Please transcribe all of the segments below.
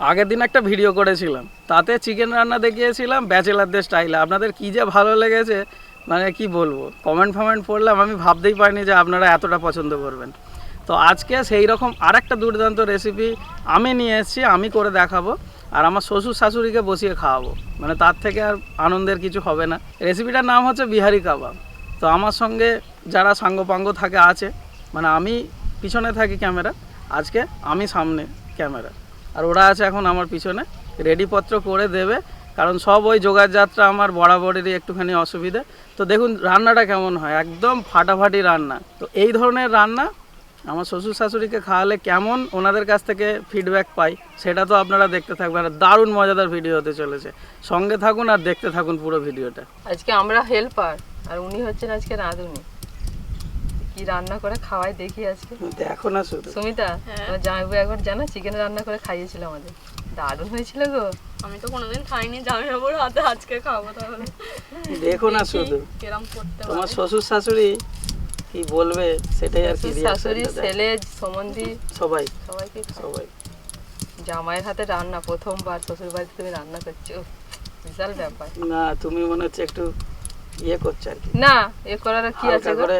আগের দিন একটা ভিডিও করেছিলাম। তাতে চিকেন রান্না দেখিয়েছিলাম ব্যাচেলারদের স্টাইলে আপনাদের কী যে ভালো লেগেছে মানে কি বলব? কমেন্ট ফমেন্ট পড়লাম, আমি ভাবতেই পারিনি যে আপনারা এতটা পছন্দ করবেন। তো আজকে সেই রকম আর একটা দুর্দান্ত রেসিপি আমি নিয়ে এসেছি, আমি করে দেখাবো, আর আমার শ্বশুর শাশুড়িকে বসিয়ে খাওয়াবো। মানে তার থেকে আর আনন্দের কিছু হবে না। রেসিপিটার নাম হচ্ছে বিহারি কাবাব। তো আমার সঙ্গে যারা সাঙ্গপাঙ্গ থাকে, আছে। মানে আমি পিছনে থাকি ক্যামেরা, আজকে আমি সামনে ক্যামেরা। আর ওরা আছে এখন আমার পিছনে। রেডিপত্র করে দেবে, কারণ সব ওই যোগার যাত্রা আমার বরাবরেরই একটুখানি অসুবিধে। তো দেখুন, রান্নাটা কেমন হয়? একদম ফাটাফাটি রান্না। তো এই ধরনের রান্না আমার শ্বশুর শাশুড়িকে খাওয়ালে কেমন ওনাদের কাছ থেকে ফিডব্যাক পাই, সেটা তো আপনারা দেখতে থাকবেন। আর দারুণ মজাদার ভিডিও হতে চলেছে। সঙ্গে থাকুন আর দেখতে থাকুন পুরো ভিডিওটা আজকে আমরা হেল্পার আর উনি হচ্ছেন আজকে রাঁধুনি। কি রান্না করে খাওয়াই দেখি আজকে। দেখো না শুধু। সুমিতা তোমার জামাইবু একবার জানো চিকেন রান্না করে খাইয়েছিল আমাদের। দারুণ হয়েছিল গো। আমি তো কোনোদিন খাইনি জামাই বাবুর হাতে আজকে খাব তাহলে। দেখো না শুধু। কিরম করতে তোমার শ্বশুর শাশুড়ি কি বলবে সেটাই আর কি শাশুড়ি। ছেলে সম্বন্ধী সবাই। সবাইকে সবাই। জামাইয়ের হাতে রান্না প্রথমবার শ্বশুর বাড়িতে তুমি রান্না করছ। বিশাল ব্যাপার। না তুমি মনে হচ্ছে একটু ইয়ে করছ আর কি। না এ করার আর কি আছে করে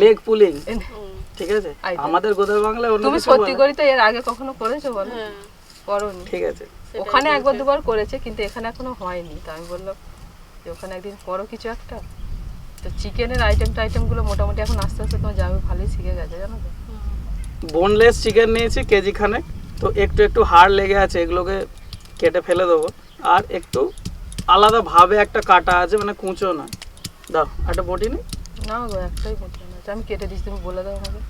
লেগ পুলিং। ঠিক আছে? আমাদের গোদার বাংলা তুমি সত্যি করি তো এর আগে কখনো করেছ বলো? হ্যাঁ। করনি। ঠিক আছে। ওখানে একবার দুবার করেছে কিন্তু এখানে এখনও হয়নি। তো আমি বললাম যে ওখানে একদিন করো কিছু একটা। তো চিকেনের আইটেম টাইটেমগুলো মোটামুটি এখন আস্তে আস্তে তোমার যাবে ভালোই শিখে গেছে জানো তো। বোনলেস চিকেন নিয়েছি কেজি খানেক তো একটু একটু হাড় লেগে আছে এগুলোকে কেটে ফেলে দেবো। আর একটু আলাদা ভাবে একটা কাটা আছে মানে কুঁচো না। দাও একটা বটি নেই না গো একটাই মতো না আমি কেটে দিচ্ছি তুমি বলে দাও আমাকে।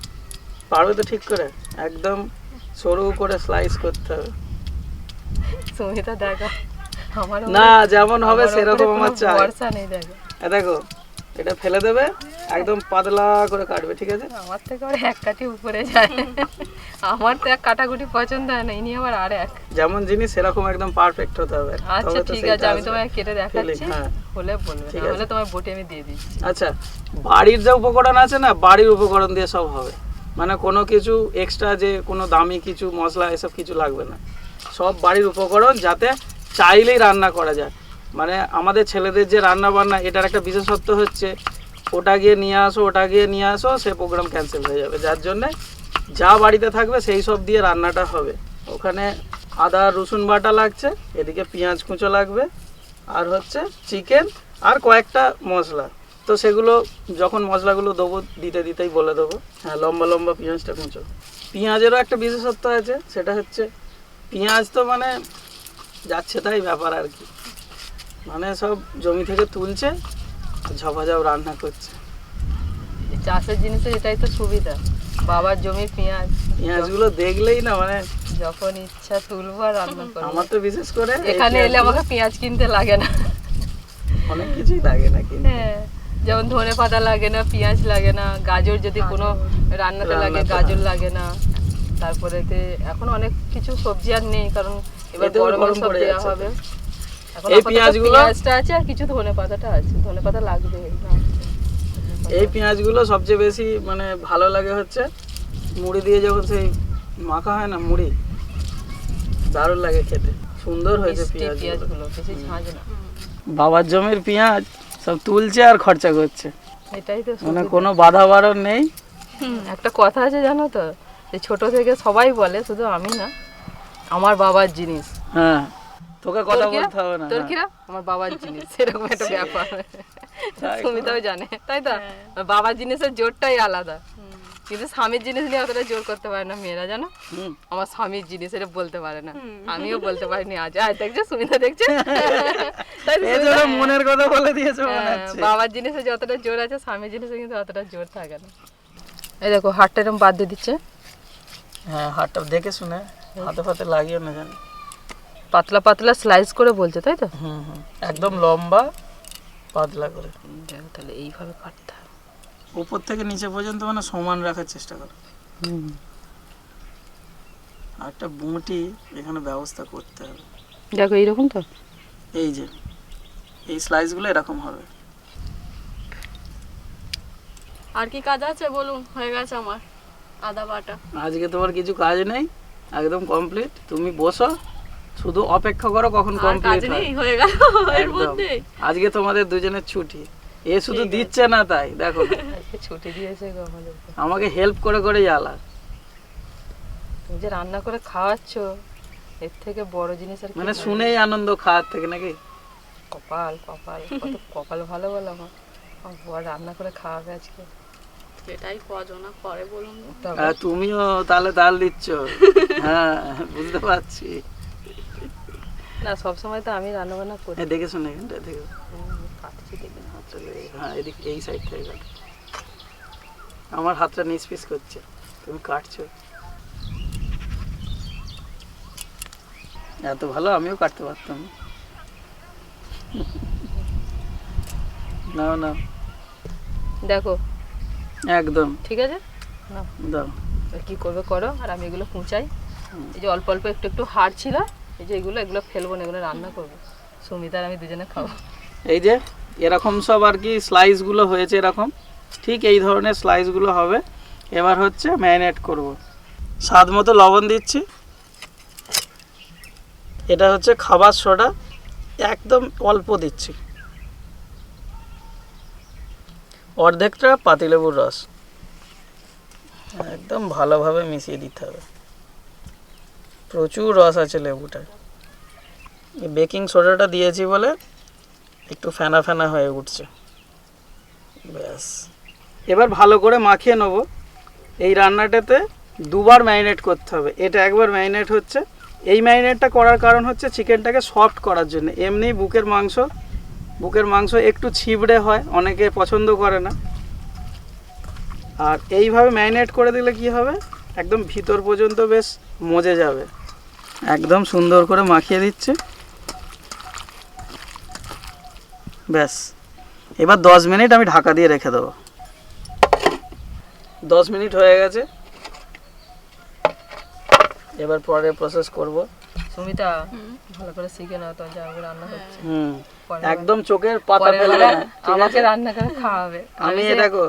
পারবে তো ঠিক করে। একদম সরু করে স্লাইস করতে হবে। সুমিতা দেখো আমার না যেমন হবে সেরকম আমার চাই। ভরসা নেই দেখো। দেখো এটা ফেলে দেবে একদম পাতলা করে কাটবে ঠিক আছে? আমার থেকে আবার এক কাঠি উপরে যায়। আমার তো এক কাটাকুটি পছন্দ হয় না ইনি আবার আর এক। যেমন জিনিস সেরকম একদম পারফেক্ট হতে হবে। আচ্ছা ঠিক আছে আমি তোমায় কেটে দেখাচ্ছি। হ্যাঁ। হলে বলবে আছে। তোমার বটি আমি দিয়ে দিচ্ছি। আচ্ছা বাড়ির যে উপকরণ আছে না বাড়ির উপকরণ দিয়ে সব হবে। মানে কোনো কিছু এক্সট্রা যে কোনো দামি কিছু মশলা এসব কিছু লাগবে না। সব বাড়ির উপকরণ যাতে চাইলেই রান্না করা যায়। মানে আমাদের ছেলেদের যে রান্না বান্না এটার একটা বিশেষত্ব হচ্ছে ওটা গিয়ে নিয়ে আসো, ওটা গিয়ে নিয়ে আসো, সে প্রোগ্রাম ক্যান্সেল হয়ে যাবে। যার জন্যে যা বাড়িতে থাকবে সেই সব দিয়ে রান্নাটা হবে। ওখানে আদা, রসুন বাটা লাগছে, এদিকে পেঁয়াজ কুঁচো লাগবে, আর হচ্ছে চিকেন আর কয়েকটা মশলা। তো সেগুলো যখন মশলাগুলো দেবো, দিতে দিতেই বলে দেবো। হ্যাঁ লম্বা লম্বা পেঁয়াজটা কুঁচো। পেঁয়াজেরও একটা বিশেষত্ব আছে, সেটা হচ্ছে পেঁয়াজ তো মানে যাচ্ছে তাই ব্যাপার আর কি। মানে সব জমি থেকে তুলছে ঝপাঝপ রান্না করছে। চাষের জিনিসে এটাই তো সুবিধা। বাবার জমির পেঁয়াজ পেঁয়াজগুলো দেখলেই না মানে যখন ইচ্ছা তুলবো আর রান্না করব। আমার তো বিশেষ করে এখানে এলে আমাকে পেঁয়াজ কিনতে লাগে না। অনেক কিছুই লাগে না কিন্তু। হ্যাঁ যেমন ধনে পাতা লাগে না পেঁয়াজ লাগে না গাজর যদি কোনো রান্নাতে লাগে গাজর। লাগে। না। তারপরে এখন অনেক কিছু সবজি আর নেই কারণ এবার এতেও গরমে গরম সব দেওয়া হবে। এই পেঁয়াজগুলো- পেঁয়াজটা আছে আর কিছু ধনে পাতাটা আছে। ধনে পাতা লাগবে এই পেঁয়াজগুলো সবচেয়ে বেশি মানে ভালো লাগে হচ্ছে মুড়ি দিয়ে যখন সেই মাখা হয় না মুড়ি দারুণ লাগে খেতে। সুন্দর হয়েছে পেঁয়াজগুলো। বেশি ঝাঁঝ না। বাবার জমির পেঁয়াজ সব তুলছে আর খরচা করছে। এটাই তো মানে। কোনো বাধা বারণ নেই একটা কথা আছে জানো তো? যে ছোট থেকে সবাই বলে শুধু আমি না আমার বাবার জিনিস। হ্যাঁ। তোকে কথা বলতে হবে না তোর হ্যাঁ। কিরা আমার বাবার জিনিস এরকম একটা ব্যাপার। সুমিতাও জানে তাই তো? বাবার জিনিসের জোরটাই আলাদা। কিন্তু স্বামীর জিনিস নিয়ে অতটা জোর করতে পারে না মেয়েরা জানো? আমার স্বামীর জিনিস এটা বলতে পারে না। আমিও বলতে পারিনি আজ। আজ দেখছ? সুমিতা দেখছে? মনের কথা বলে দিয়েছে হ্যাঁ, বাবার জিনিসে যতটা জোর আছে স্বামীর জিনিসে কিন্তু অতটা জোর থাকে না। এই দেখো হাতটা এরকম বাদ দিয়ে দিচ্ছে। হ্যাঁ হাতটা দেখে শুনে হাতে ফাতে লাগিও না জানি পাতলা পাতলা স্লাইস করে বলছে তাই তো? হুম হুম। একদম লম্বা পাতলা করে। দেখো তাহলে এইভাবে কাটতে হবে। উপর থেকে নিচে পর্যন্ত মানে সমান রাখার চেষ্টা করো। আর একটা বুঁটি এখানে ব্যবস্থা করতে হবে। দেখো এইরকম তো? এই যে এই স্লাইসগুলো এরকম হবে। আর কি কাজ আছে বলুন? হয়ে গেছে আমার আদা বাটা। আজকে তোমার কিছু কাজ নেই? একদম কমপ্লিট তুমি বসো। শুধু অপেক্ষা করো কখন কমপ্লিট হয়। হয়ে গেল এর মধ্যে। আজকে তোমাদের দুজনের ছুটি। এ শুধু দিচ্ছে না তাই দেখো ছুটি দিয়েছে গো আমাকে হেল্প করে করে জ্বালা। তুমি যে রান্না করে খাওয়াচ্ছ এর থেকে বড় জিনিস আর মানে শুনেই আনন্দ খাওয়ার থেকে নাকি? কপাল কপাল কত কপাল ভালো বলো আমার আমার রান্না করে খাওয়াবে আজকে। এটাই কজনা করে বলুন তুমিও তাহলে তাল দিচ্ছ। হ্যাঁ বুঝতে পারছি। না সবসময় তো আমি রান্না বান্না করি এই দেখে। শুনে এখানটা কাটছি দেখে হ্যাঁ এদিক এই সাইড থেকে কাটো। আমার হাতটা নিচ পিস করছে। তুমি কাটছো। এত ভালো আমিও কাটতে পারতাম। না না দেখো। একদম। ঠিক আছে? না দাও। কি করবে করো আর আমি এগুলো কুচাই। হুম। এই যে অল্প অল্প একটু একটু হাড় ছিল এই যে এগুলো এগুলো ফেলব না, এগুলো রান্না করব। সুমিতা আর আমি দুজনে খাব। এই যে, এরকম সব আর কি স্লাইসগুলো হয়েছে এরকম। ঠিক এই ধরনের স্লাইসগুলো হবে। এবার হচ্ছে ম্যারিনেট করব। স্বাদ মতো লবণ দিচ্ছি। এটা হচ্ছে খাবার সোডা। একদম অল্প দিচ্ছি। অর্ধেকটা পাতিলেবুর রস। একদম ভালোভাবে মিশিয়ে দিতে হবে। প্রচুর রস আছে লেবুটায় বেকিং সোডাটা দিয়েছি বলে একটু ফেনা ফেনা হয়ে উঠছে। ব্যাস। এবার ভালো করে মাখিয়ে নেব। এই রান্নাটাতে দুবার ম্যারিনেট করতে হবে। এটা একবার ম্যারিনেট হচ্ছে। এই ম্যারিনেটটা করার কারণ হচ্ছে চিকেনটাকে সফট করার জন্য। এমনি বুকের মাংস বুকের মাংস একটু ছিবড়ে হয়, অনেকে পছন্দ করে না। আর এইভাবে ম্যারিনেট করে দিলে কি হবে? একদম ভিতর পর্যন্ত বেশ মজে যাবে। একদম সুন্দর করে মাখিয়ে দিচ্ছে। ব্যাস। এবার দশ মিনিট আমি ঢাকা দিয়ে রেখে দেবো। দশ মিনিট হয়ে গেছে। এবার পরে প্রসেস করব। সুমিতা ভালো করে শিখে নাও তো যা আমি রান্না করছি হুম। একদম চোখের পাতা ঠিক আমাকে রান্না করে খাওয়াবে। আমি দেখো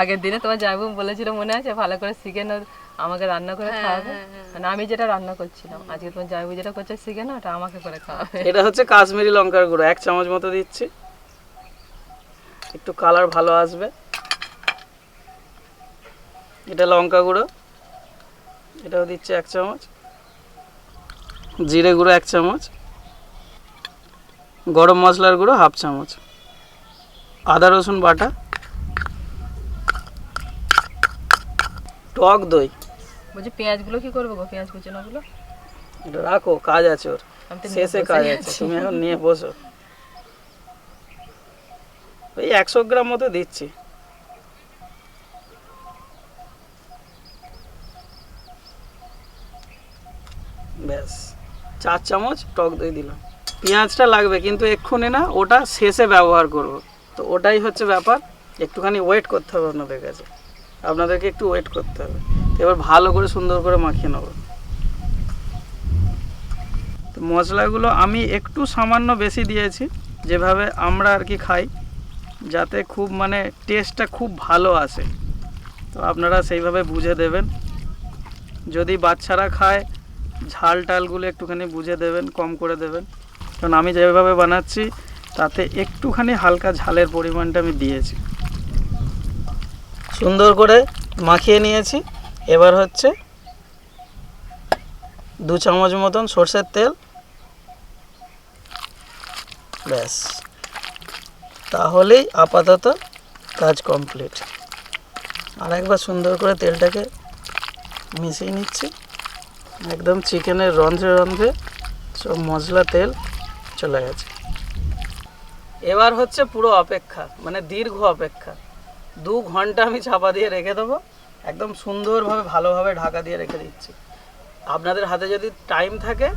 আগের দিনে তোমার জামাইবু বলেছিল মনে আছে ভালো করে শিখে নাও। আমাকে রান্না করে খাওয়াবে। মানে আমি যেটা রান্না করছিলাম আজকে তোমার জামাইবু যেটা করছে শিখে না ওটা আমাকে করে খাওয়াবে। এটা হচ্ছে কাশ্মীরি লঙ্কার গুঁড়ো এক চামচ মতো দিচ্ছি। একটু কালার ভালো আসবে। এটা লঙ্কা গুঁড়ো এটাও দিচ্ছে এক চামচ। জিরে গুঁড়ো এক চামচ। গরম মশলার গুঁড়ো হাফ চামচ। আদা রসুন বাটা। টক দই। বলছি পেঁয়াজগুলো কি করব গো? পেঁয়াজ কুচানোগুলো? রাখো কাজ আছে ওর। শেষে কাজ আছে তুমি এখন নিয়ে বসো। ওই একশো গ্রাম মতো দিচ্ছি। ব্যাস চার চামচ টক দই দিলাম। পেঁয়াজটা লাগবে কিন্তু এক্ষুনি না ওটা শেষে ব্যবহার করব। তো ওটাই হচ্ছে ব্যাপার একটুখানি ওয়েট করতে হবে আপনাদের কাছে। আপনাদেরকে একটু ওয়েট করতে হবে। এবার ভালো করে সুন্দর করে মাখিয়ে নেব। তো মশলাগুলো আমি একটু সামান্য বেশি দিয়েছি, যেভাবে আমরা আর কি খাই, যাতে খুব মানে টেস্টটা খুব ভালো আসে। তো আপনারা সেইভাবে বুঝে দেবেন। যদি বাচ্চারা খায় ঝাল টালগুলো একটুখানি বুঝে দেবেন, কম করে দেবেন। কারণ আমি যেভাবে বানাচ্ছি, তাতে একটুখানি হালকা ঝালের পরিমাণটা আমি দিয়েছি। সুন্দর করে মাখিয়ে নিয়েছি। এবার হচ্ছে দু চামচ মতন সর্ষের তেল। ব্যাস। তাহলেই আপাতত কাজ কমপ্লিট। আর একবার সুন্দর করে তেলটাকে মিশিয়ে নিচ্ছি। একদম চিকেনের রন্ধ্রে রন্ধ্রে সব মশলা তেল চলে গেছে। এবার হচ্ছে পুরো অপেক্ষা মানে দীর্ঘ অপেক্ষা। দু ঘণ্টা আমি চাপা দিয়ে রেখে দেবো। একদম সুন্দরভাবে ভালোভাবে ঢাকা দিয়ে রেখে দিচ্ছি। আপনাদের হাতে যদি টাইম থাকে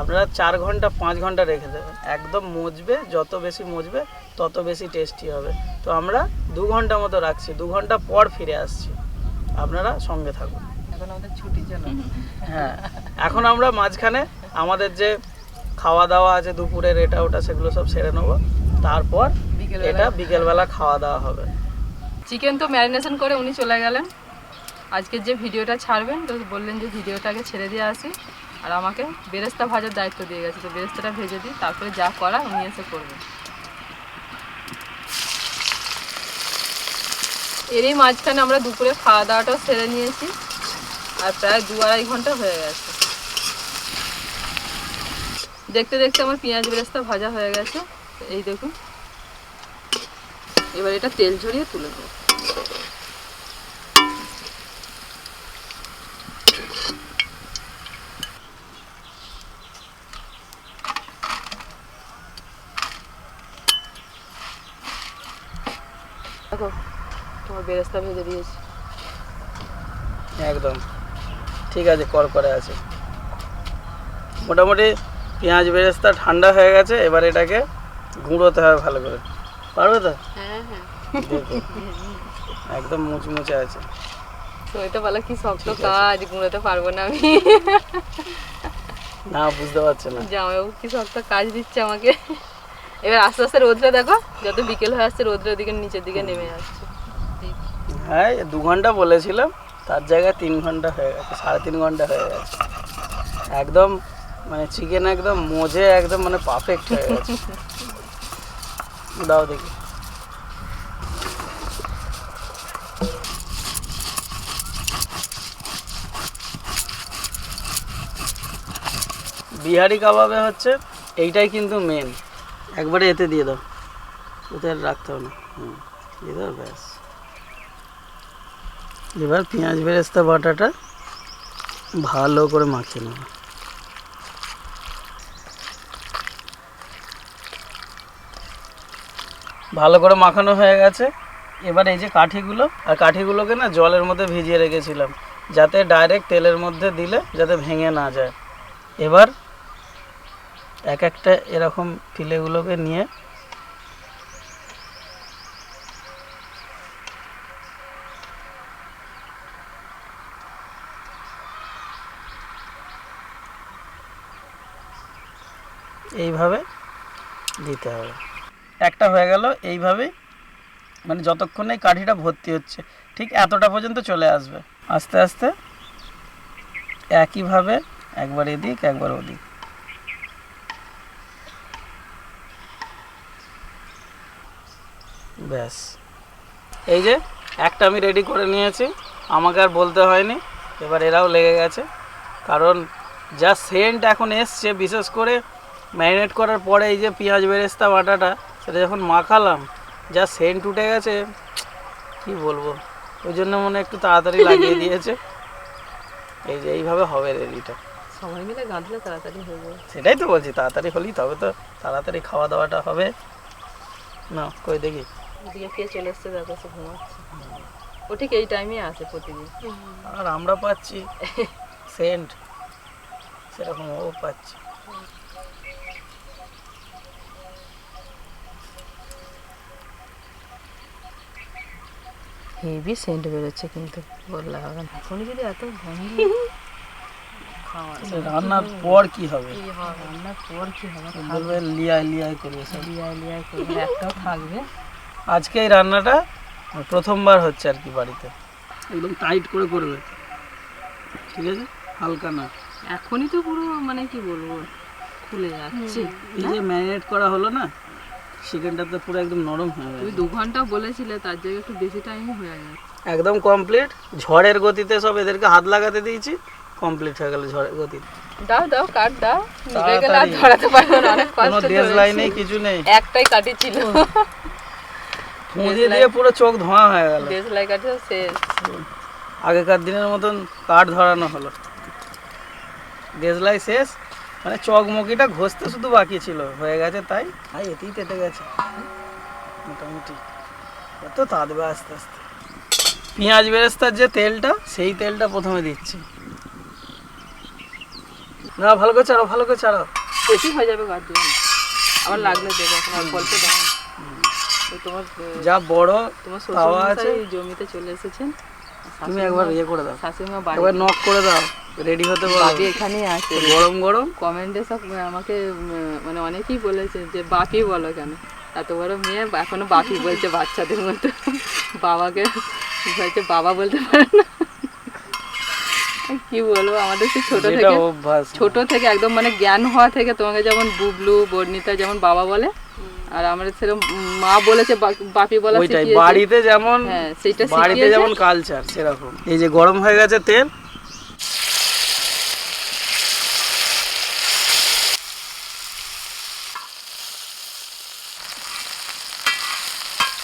আপনারা চার ঘণ্টা পাঁচ ঘণ্টা রেখে দেবেন। একদম মজবে যত বেশি মজবে তত বেশি টেস্টি হবে। তো আমরা দু ঘণ্টা মতো রাখছি। দু ঘণ্টা পর ফিরে আসছি। আপনারা সঙ্গে থাকুন। এখন আমাদের ছুটি চলো হ্যাঁ। এখন আমরা মাঝখানে আমাদের যে খাওয়া দাওয়া আছে দুপুরের এটা ওটা সেগুলো সব সেরে নেব। তারপর এটা বিকেলবেলা খাওয়া দাওয়া হবে। চিকেন তো ম্যারিনেশন করে উনি চলে গেলেন। আজকে যে ভিডিওটা ছাড়বেন, তো বললেন যে ভিডিওটাকে ছেড়ে দিয়ে আসি। আর আমাকে বেরেস্তা ভাজার দায়িত্ব দিয়ে গেছে, তো বেরেস্তাটা ভেজে দিই, তারপরে যা করা উনি এসে করবেন। এরই মাঝখানে আমরা দুপুরে খাওয়া দাওয়াটাও সেরে নিয়েছি, আর প্রায় দু আড়াই ঘণ্টা হয়ে গেছে। দেখতে দেখতে আমার পেঁয়াজ বেরেস্তা ভাজা হয়ে গেছে এই দেখুন। এবার এটা তেল ঝরিয়ে তুলে দেবো দেখো তোমার বেরেস্তা ভেজে দিয়েছি। একদম। ঠিক আছে কর করে আছে। মোটামুটি পেঁয়াজ বেরেস্তা ঠান্ডা হয়ে গেছে এবার এটাকে গুঁড়োতে হবে ভালো করে। পারবে তো? হ্যাঁ হ্যাঁ। একদম মুচমুচে আছে। তো এটা বলা কি শক্ত কাজ গুঁড়োতে পারব না আমি। না বুঝতে পারছে না। জামাইবাবু কি শক্ত কাজ দিচ্ছে আমাকে। এবার আস্তে আস্তে রোদটা দেখো যত বিকেল হয়ে আসছে রোদ্রের দিকে নিচের দিকে নেমে যাচ্ছে হ্যাঁ দু ঘণ্টা বলেছিলাম, তার জায়গায় তিন ঘণ্টা হয়ে গেছে, সাড়ে তিন ঘণ্টা হয়ে গেছে। একদম মানে চিকেন একদম মজে, একদম মানে পারফেক্ট হয়ে গেছে। দাও দেখি। বিহারি কাবাবে হচ্ছে, এইটাই কিন্তু মেন একবারে এতে দিয়ে দাও। আর রাখতে হবে না। হুম, দিয়ে দাও, ব্যাস। এবার পেঁয়াজ বেরেস্তা বাটাটা ভালো করে মাখিয়ে নেব। ভালো করে মাখানো হয়ে গেছে। এবার এই যে কাঠিগুলো, আর কাঠিগুলোকে না জলের মধ্যে ভিজিয়ে রেখেছিলাম, যাতে ডাইরেক্ট তেলের মধ্যে দিলে যাতে ভেঙে না যায়। এবার এক একটা এরকম ফিলেগুলোকে নিয়ে এইভাবে দিতে হবে। একটা হয়ে গেল এইভাবেই মানে যতক্ষণ এই কাঠিটা ভর্তি হচ্ছে, ঠিক এতটা পর্যন্ত চলে আসবে। আস্তে আস্তে একইভাবে একবার এদিক, একবার ওদিক। ব্যাস। এই যে একটা আমি রেডি করে নিয়েছি, আমাকে আর বলতে হয়নি, এবার এরাও লেগে গেছে। কারণ যা সেন্ট এখন এসছে, বিশেষ করে ম্যারিনেট করার পরে এই যে পেঁয়াজ বেরেস্তা বাটাটা সেটা যখন মাখালাম যা সেন্ট উঠে গেছে কি বলব? ওই জন্য মনে একটু তাড়াতাড়ি লাগিয়ে দিয়েছে। এই যে এইভাবে হবে রেডিটা সবাই মিলে গাঁধলে তাড়াতাড়ি হয়ে যাবে সেটাই তো বলছি তাড়াতাড়ি হলেই তবে তো তাড়াতাড়ি খাওয়া দাওয়াটা হবে। না কই দেখি। এদিকে কে চলে এসছে ঘুমাচ্ছে। ও ঠিক এই টাইমে আসে প্রতিদিন। আর আমরা পাচ্ছি সেন্ট। সেরকম ও পাচ্ছি। হেভি সেন্ট বেরোচ্ছে কিন্তু। বললে হবে না এখনই যদি এত গন্ধ রান্নার পর কি হবে? রান্নার পর কি হবে? বলবে করবে সব। করবে একটাও থাকবে। আজকে এই রান্নাটা প্রথমবার হচ্ছে আর কি বাড়িতে। একদম টাইট করে করবে। ঠিক আছে? হালকা না। এখনই তো পুরো মানে কি বলব? খুলে যাচ্ছে এই যে ম্যারিনেট করা হলো না চিকেনটা তো পুরো একদম নরম হয়ে তুমি গেছে। দু ঘণ্টা বলেছিলে তার জায়গায় একটু বেশি টাইমই হয়ে গেছে। একদম কমপ্লিট ঝড়ের গতিতে সব এদেরকে হাত লাগাতে দিয়েছি কমপ্লিট হয়ে গেল ঝড়ের গতিতে দাও দাও কাট দাও। গেলে আর ধরাতে পারব না অনেক কোনো ডেজ লাইন কিছু নেই। একটাই কাটি ছিল। দিয়ে পুরো চোখ ধোঁয়া হয়ে গেল। ডেজ লাই কাটি শেষ। আগেকার দিনের মতন কাঠ ধরানো হলো। দেশলাই শেষ মানে চকমকিটা ঘষতে শুধু বাকি ছিল। হয়ে গেছে তাই? তাই এতেই পেতে গেছে। মোটামুটি। এত তাঁতবে আস্তে আস্তে। পেঁয়াজ বেরেস্তার যে তেলটা সেই তেলটা প্রথমে দিচ্ছি। না ভালো করে চাড়াও ভালো করে চাড়াও। বেশি হয়ে যাবে দিয়ে আবার লাগলে দেবো এখন অল্প অল্প দাও। তোমার যা বড় তোমার শ্বশুর আছে। জমিতে চলে এসেছেন। তুমি একবার ইয়ে করে দাও। শাশুড়িমা বাড়ি একবার নক করে দাও। রেডি হতে পারবে এখানেই আছে। গরম গরম? কমেন্টে সব আমাকে মানে অনেকেই বলেছে যে বাপি বলো কেন? এত বড় মেয়ে এখনও বাপি বলছে বাচ্চাদের মতো। বাবাকে বলছে বাবা বলতে পারে না। কি বলব আমাদের সেই ছোট থেকে ছোট থেকে একদম মানে জ্ঞান হওয়া থেকে তোমাকে যেমন বুবলু বর্ণিতা যেমন বাবা বলে আর আমাদের সেরকম মা বলেছে বাপি বলা বাড়িতে যেমন হ্যাঁ সেইটা বাড়িতে যেমন কালচার সেরকম। এই যে গরম হয়ে গেছে তেল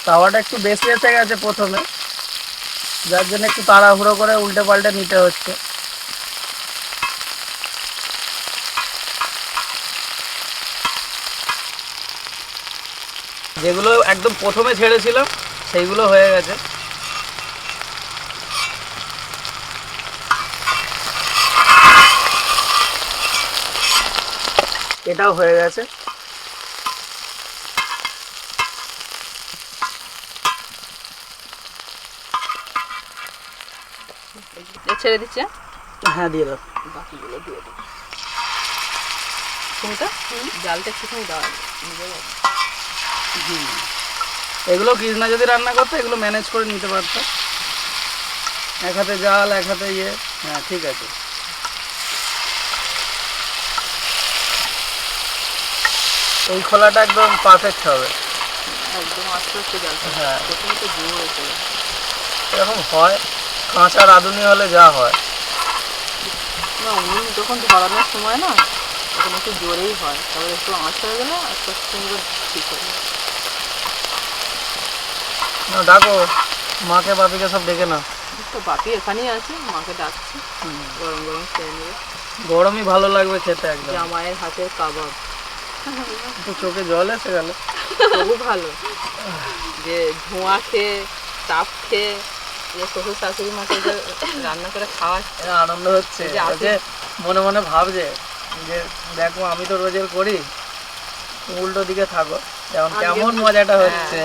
তাওয়াটা একটু বেশি এসে গেছে প্রথমে। যার জন্য একটু তাড়াহুড়ো করে উল্টে পাল্টে নিতে হচ্ছে। যেগুলো একদম প্রথমে ছেড়েছিলাম, সেইগুলো হয়ে গেছে। এটাও হয়ে গেছে এ ছেড়ে দিচ্ছে? হ্যাঁ দিয়ে দাও। বাকিগুলো দিয়ে দিই। সুমিতা জালটা একটুখানি দেওয়া এগুলো কৃষ্ণা যদি রান্না করতো এগুলো ম্যানেজ করে নিতে পারতো। এক হাতে জাল এক হাতে ইয়ে। হ্যাঁ ঠিক আছে। এই খোলাটা একদম পারফেক্ট হবে। একদম আস্তে আস্তে জালটা। হ্যাঁ। প্রথমে তো জোর এরকম হয়। কাঁচা রাঁধুনি হলে যা হয়। না উনুন যখন ধরানোর সময় না তখন একটু জোরেই হয়। তারপরে একটু আঁচ হয়ে গেলে আস্তে আস্তে ঠিক যায়। না ডাকো। মাকে বাপিকে সব ডেকে না তো বাপি এখানেই আছে মাকে ডাকছি। গরম গরম খেয়ে নেবে গরমই ভালো লাগবে খেতে একদম। জামাইয়ের হাতের কাবাব। চোখে জল এসে গেল। তবু ভালো। যে ধোঁয়া খেয়ে তাপ খেয়ে যে শ্বশুর শাশুড়ি মাকে যে রান্না করে খাওয়া আনন্দ হচ্ছে। যে মনে মনে ভাবছে যে দেখো আমি তো রোজের করি। উল্টো দিকে থাকো। যেমন কেমন মজাটা হচ্ছে।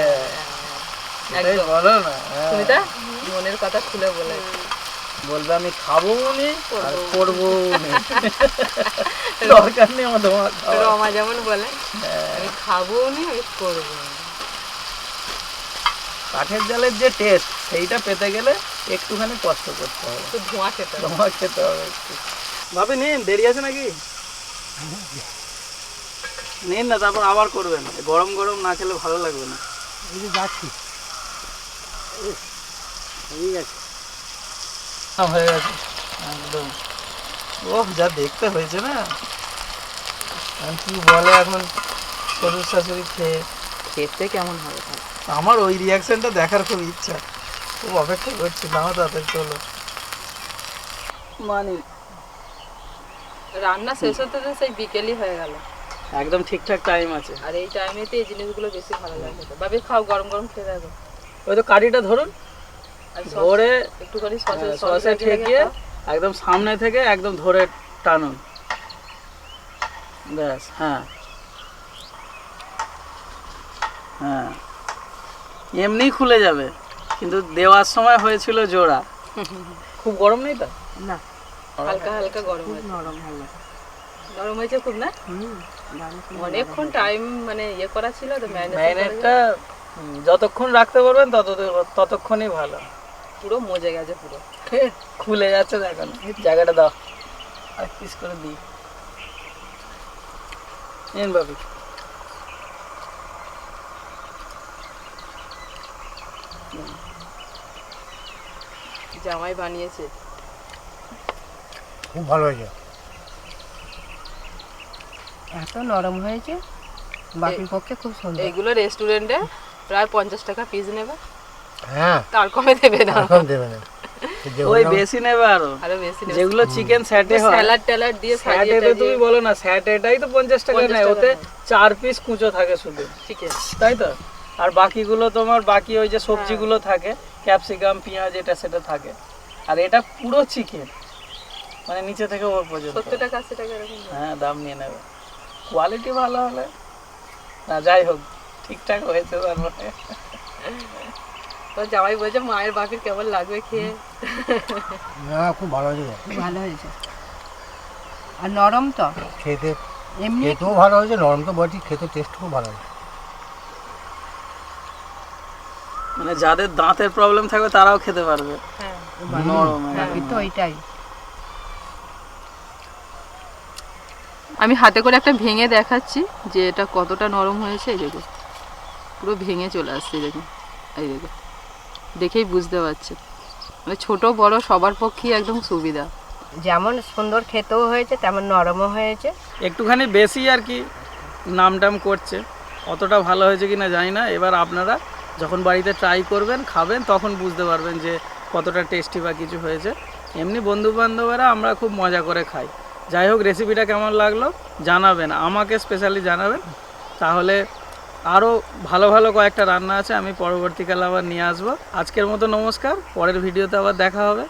হ্যাঁ। বলো না। হ্যাঁ। সুমিতা মনের কথা খুলে বলে। বলবে আমি খাব নি আর করব নি। দরকার নেই আমার তোমার রমা যেমন বলে হ্যাঁ। আমি খাব নি আমি করব। কাঠের জালের যে টেস্ট সেইটা পেতে গেলে একটুখানি কষ্ট করতে হবে। একটু ধোঁয়া খেতে। তোমার খেতে হবে ভাবি নিন দেরি আছে নাকি? নিন না তারপর আবার করবেন। গরম গরম না খেলে ভালো লাগবে না। যাচ্ছি। ঠিক আছে। হ্যাঁ, গেছে। একদম। ও যা দেখতে হয়েছে না। কি বলে এখন? শ্বশুর শাশুড়ি খেয়ে। খেতে কেমন হবে তাহলে? আমার ওই রিয়াকশনটা দেখার খুব ইচ্ছা। খুব অপেক্ষা করছি নাও তাদের চলো। মানে রান্না শেষ হতে তো সেই বিকেলই হয়ে গেল। একদম ঠিকঠাক টাইম আছে। আর এই টাইমেতে এই জিনিসগুলো বেশি ভালো লাগে বাবি খাও গরম গরম খেয়ে দেখো। ওই তো কাঠিটা ধরুন। ধরে একটুখানি সসে হ্যাঁ, ঠেকিয়ে একদম সামনে থেকে একদম ধরে টানুন। ব্যাস হ্যাঁ। হ্যাঁ। এমনি খুলে যাবে। কিন্তু দেওয়ার সময় হয়েছিল জোড়া। খুব গরম নেই তো? না হালকা হালকা গরম হয়েছে। নরম নরম হয়েছে খুব না? অনেকক্ষণ টাইম মানে ইয়ে করা ছিল তো ম্যারিনেটটা যতক্ষণ রাখতে পারবেন তত ততক্ষণই ভালো। পুরো মজে গেছে পুরো। খুলে যাচ্ছে দেখুন। জায়গাটা দাও। আর পিস করে দিই। নিন বাবু। জামাই বানিয়েছে। খুব ভালো হয়েছে। এত নরম হয়েছে বাকির পক্ষে খুব সুন্দর। এইগুলো রেস্টুরেন্টে প্রায় পঞ্চাশ টাকা পিস নেবে। হ্যাঁ। তার কমে দেবে না। এখন দেবে না। ওই বেশি নেবে আরও। আরও বেশি নেবে। যেগুলো চিকেন স্যাটে হয়। স্যালাড ট্যালাড দিয়ে সাজিয়ে স্যাটেতে তুমি বলো না স্যাটেটাই তো পঞ্চাশ টাকা 50 নেয়। ওতে চার পিস কুচো থাকে শুধু। ঠিক আছে। তাই তো? আর বাকিগুলো তোমার বাকি ওই যে সবজিগুলো থাকে ক্যাপসিকাম পেঁয়াজ এটা সেটা থাকে। আর এটা পুরো চিকেন মানে নিচে থেকে ওর পর্যন্ত। সত্তর টাকা আশি টাকা এরকম। হ্যাঁ দাম নিয়ে নেবে। কোয়ালিটি ভালো হলে না যাই হোক ঠিকঠাক হয়েছে তারপরে। তো জামাই বলছে মায়ের বাকির কেমন লাগবে খেয়ে? না খুব ভালো হয়েছে ভালো হয়েছে। আর নরম তো? খেতে এমনি খেতেও ভালো হয়েছে নরম তো বলছি খেতে টেস্ট খুব ভালো হয়েছে। মানে যাদের দাঁতের প্রবলেম থাকবে তারাও খেতে পারবে। হ্যাঁ, মানে হ্যাঁ। হ্যাঁ, আমি হাতে করে একটা ভেঙে দেখাচ্ছি যে এটা কতটা নরম হয়েছে এই দেখো। পুরো ভেঙে চলে আসছে দেখো। এই দেখো। দেখেই বুঝতে পারছে। মানে ছোট বড় সবার পক্ষেই একদম সুবিধা। যেমন সুন্দর খেতেও হয়েছে তেমন নরমও হয়েছে। একটুখানি বেশি আর কি নাম টাম করছে। অতটা ভালো হয়েছে কি না জানি না। এবার আপনারা যখন বাড়িতে ট্রাই করবেন, খাবেন, তখন বুঝতে পারবেন যে কতটা টেস্টি বা কিছু হয়েছে। এমনি বন্ধু বান্ধবেরা আমরা খুব মজা করে খাই। যাই হোক রেসিপিটা কেমন লাগল জানাবেন, আমাকে স্পেশালি জানাবেন। তাহলে আরও ভালো ভালো কয়েকটা রান্না আছে, আমি পরবর্তীকালে আবার নিয়ে আসব। আজকের মতো নমস্কার, পরের ভিডিওতে আবার দেখা হবে।